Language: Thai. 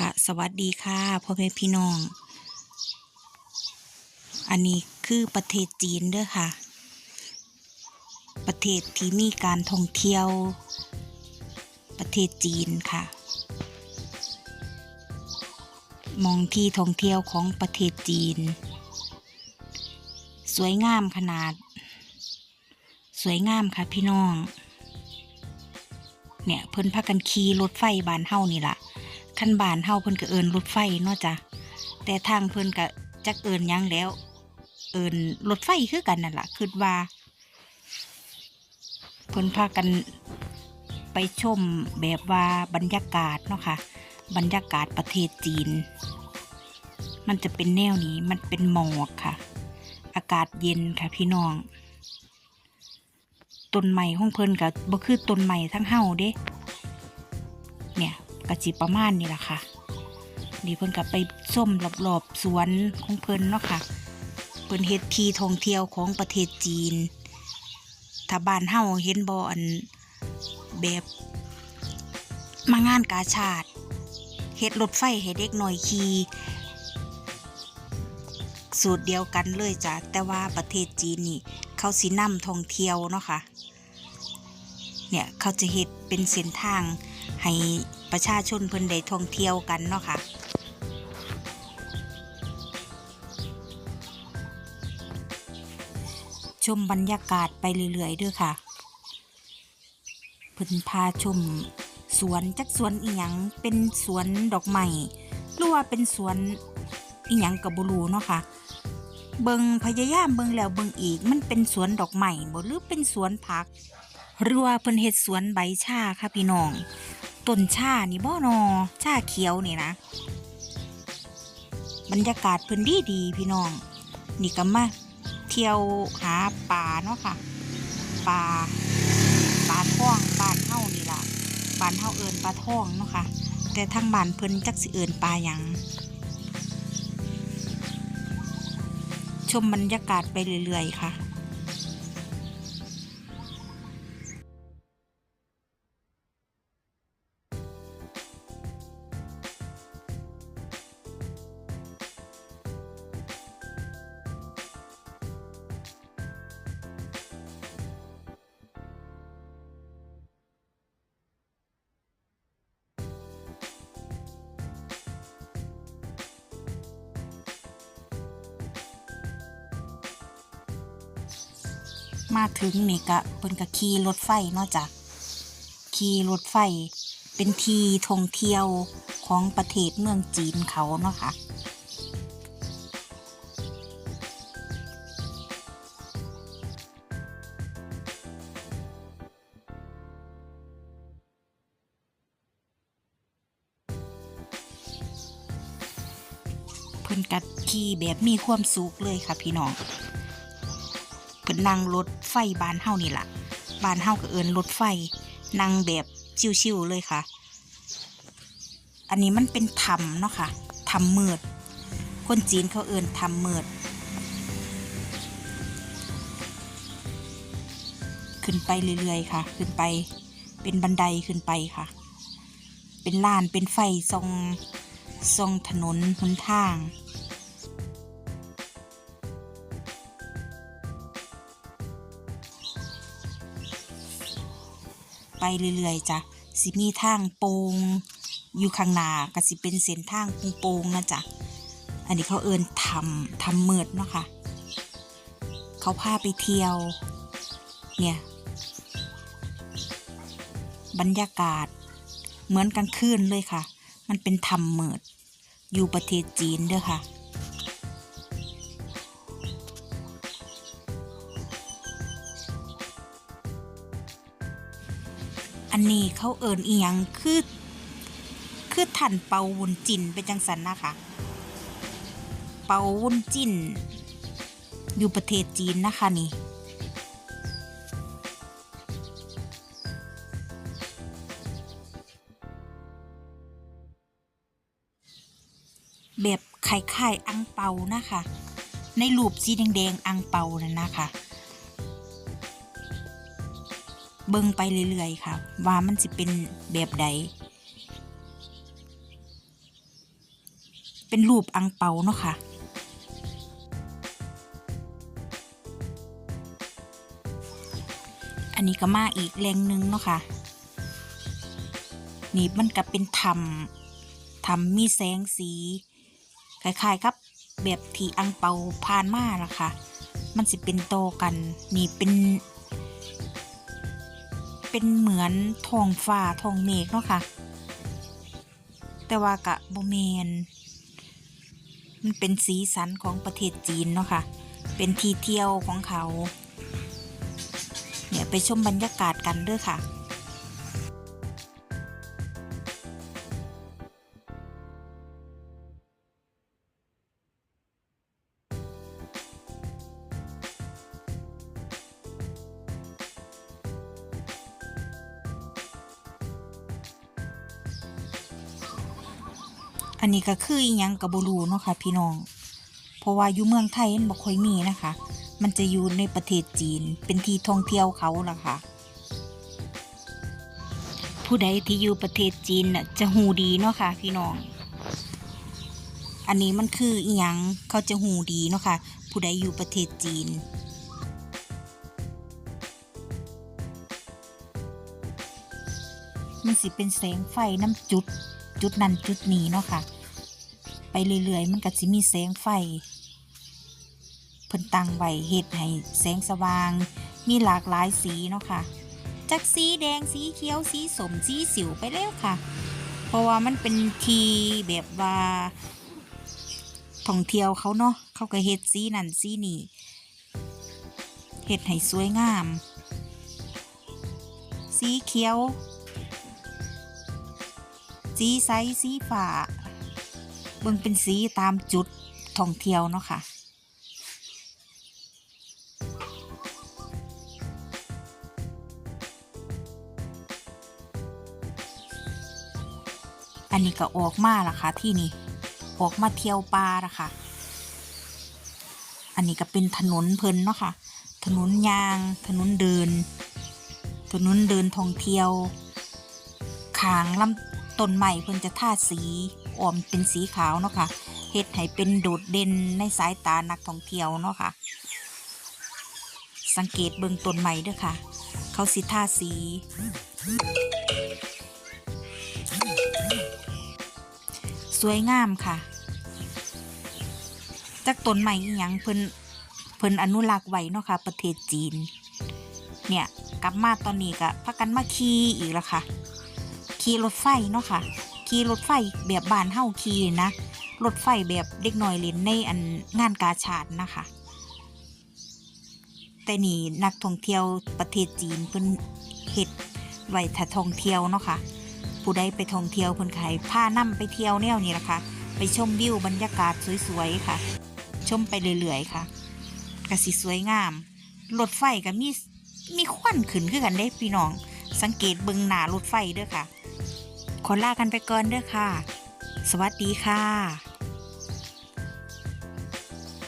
กะสวัสดีค่ะพ่อแม่พี่น้อง อันนี้คือประเทศจีนเด้อค่ะ ประเทศที่มีการท่องเที่ยว ประเทศจีนค่ะ มองที่ท่องเที่ยวของประเทศจีน สวยงามขนาด สวยงามค่ะพี่น้อง เนี่ยเพิ่นพากันขี่รถไฟบานเฮานี่ล่ะ คันบานเฮาเพิ่นก็เอินรถไฟเนาะจ้ะแต่ทางเพิ่นก็จักเอินยังแล้ว เอินรถไฟคือกันนั่นล่ะคิดว่า เพิ่นพากันไปชมแบบว่าบรรยากาศเนาะค่ะ บรรยากาศประเทศจีน มันจะเป็นแนวนี้มันเป็นหมอกค่ะ อากาศเย็นค่ะพี่น้องต้นใหม่ของเพิ่นกับบ่คือต้นใหม่ทั้งเฮาเด้ เนี่ย กะจิประมาณนี้ล่ะค่ะนี่เพิ่นกับไปส้มรอบๆสวนของเพิ่นเนาะค่ะเพิ่นเฮ็ดทีท่องเที่ยวของประเทศจีนถ้าบ้านเฮาเห็นบ่อันแบบมางานกาชาติเฮ็ดรถไฟให้เด็กหน่อยขี่สูตรเดียวกันเลยจ้ะแต่ว่าประเทศจีนนี่เขาสินำท่องเที่ยวเนาะค่ะเนี่ยเขาจะเฮ็ดเป็นเส้นทางให้ ประชาชนเพิ่นได้ท่องเที่ยวกันเนาะค่ะชมบรรยากาศไปเรื่อยๆด้วยค่ะเพิ่นพาชมสวนจักสวนอีหยังเป็นสวนดอกไม้หรือว่าเป็นสวนอีหยังกับบุรูเนาะค่ะเบิงพยายามเบิงแล้วเบิงอีก มันเป็นสวนดอกไม้บ่หรือเป็นสวนผักหรือว่าเพิ่นเฮ็ดสวนใบชาค่ะพี่น้อง ต้นชานี่บ่นอชาเขียวนี่นะ บรรยากาศพิ่นดีดีพี่น้อง นี่ก็มาเที่ยวหาปลาเนาะค่ะปลาปลาท่องบ้านเฮานี่ล่ะบ้านเฮาเอิ้นปลาท่องเนาะค่ะแต่ทางบ้านเพิ่นจักสิเอิ้นปลาหยังชมบรรยากาศไปเรื่อยๆค่ะ มาถึงนี่กะเพิ่นกะขี่รถไฟเนาะจ้ะขี่รถไฟเป็นทีท่องเที่ยวของประเทศเมืองจีนเขาเนาะค่ะเพิ่นกัดขี่แบบมีความสุขเลยค่ะพี่น้อง นนั่งรถไฟบานเฮานี่ละบานเฮาก็เอินรถไฟนั่งแบบชิวๆเลยค่ะ อันนี้มันเป็นถ้ำเนาะค่ะถ้ำมืดคนจีนเขาเอิ้นถ้ำมืดขึ้นไปเรื่อยๆค่ะ ขึ้นไปเป็นบันไดขึ้นไปค่ะ เป็นลานเป็นไฟทรงทรงถนนหนทาง ไปเรื่อยๆจ้ะสิมีทางโปงอยู่ข้างหน้าก็สิเป็นเส้นทางโปงๆนะจ๊ะอันนี้เขาเอินทำทำเมืดเนาะค่ะเขาพาไปเที่ยว เนี่ย บรรยากาศ เหมือนกลางคืนเลยค่ะ มันเป็นทำเมิด อยู่ประเทศจีนเด้อค่ะ อันนี้เขาเอิญเอียงคือคือถันเปาวุนจินเป็นจังสันนะคะ เปาวุนจินอยู่ประเทศจีนนะคะนี่แบบไข่ไข่อังเปานะคะ ในรูปสีแดงๆอังเปานั่นนะคะ เบิ่งไปเรื่อยๆค่ะ ว่ามันสิเป็นแบบใด เป็นรูปอังเปาเนาะค่ะอันนี้ก็มาอีกแรงหนึ่งเนาะค่ะ นี่มันก็เป็นทำทำมีแสงสีคล้ายๆกับ แบบที่อังเปาผ่านมาล่ะค่ะ มันสิเป็นโตกัน นี่เป็น เป็นเหมือนทองฟ้าทองเมฆเนาะค่ะ แต่ว่ากะโบเมนมันเป็นสีสันของประเทศจีนเนาะค่ะ เป็นที่เที่ยวของเขา เนี่ยไปชมบรรยากาศกันด้วยค่ะ อันนี้ก็คืออีหยังกับบรูเนาะค่ะพี่น้อง เพราะว่าอยู่เมืองไทยมันบ่ค่อยมีนะคะ มันจะอยู่ในประเทศจีนเป็นที่ท่องเที่ยวเขาล่ะค่ะ ผู้ใดที่อยู่ประเทศจีนน่ะจะหูดีเนาะค่ะพี่น้อง อันนี้มันคืออีหยังเขาจะหูดีเนาะค่ะ ผู้ใดอยู่ประเทศจีนมันสิเป็นแสงไฟน้ำจุด จุดนั้นจุดนี้เนาะค่ะ ไปเรื่อยๆ มันก็สิมีแสงไฟเพิ่นตั้งไว้เฮ็ดให้แสงสว่าง มีหลากหลายสีเนาะค่ะจากสีแดงสีเขียวสีสมสีสิวไปแล้วค่ะ เพราะว่ามันเป็นทีแบบว่าท่องเที่ยวเขาเนาะเขาก็เฮ็ดสีนั่นสีนี่เฮ็ดให้สวยงาม สีเขียว สีใสสีฟ้าเบิ่งเป็นสีตามจุดท่องเที่ยวเนาะค่ะอันนี้ก็ออกมาละค่ะที่นี่ออกมาเที่ยวป่าละค่ะ อันนี้ก็เป็นถนนเพลินเนาะค่ะ ถนนยาง ถนนเดิน ถนนเดินท่องเที่ยวขางลำ ต้นใหม่เพิ่นจะทาสีออมเป็นสีขาวเนาะค่ะเฮ็ดให้เป็นโดดเด่นในสายตานักท่องเที่ยวเนาะค่ะ สังเกตเบิ่งต้นใหม่เด้อค่ะ เขาสิทาสี สวยงามค่ะ จากต้นใหม่อีหยังเพิ่นเพิ่นอนุรักษ์ไว้เนาะค่ะ ประเทศจีน เนี่ยกลับมาตอนนี้ก็พักกันมาขี่อีกแล้วค่ะ ขี่รถไฟเนาะค่ะขี่รถไฟแบบบ้านเฮาขี่นะรถไฟแบบเด็กน้อยเล่นในอันงานกาชาดนะคะ แต่นี่นักท่องเที่ยวประเทศจีนเพิ่นเฮ็ดไว้ถ้าท่องเที่ยวเนาะค่ะ ผู้ใดไปท่องเที่ยวเพิ่นก็ให้านํไปเที่ยวแนวนี้ละค่ะไปชมวิวบรรยากาศสวยๆค่ะ ชมไปเรื่อยๆค่ะก็สิสวยงามรถไฟก็มีมีควันขึ้นคือกันเด้พี่น้อง สังเกตเบิงหน้ารถไฟเด้อค่ะ ขอลากันไปก่อนเด้อค่ะ สวัสดีค่ะ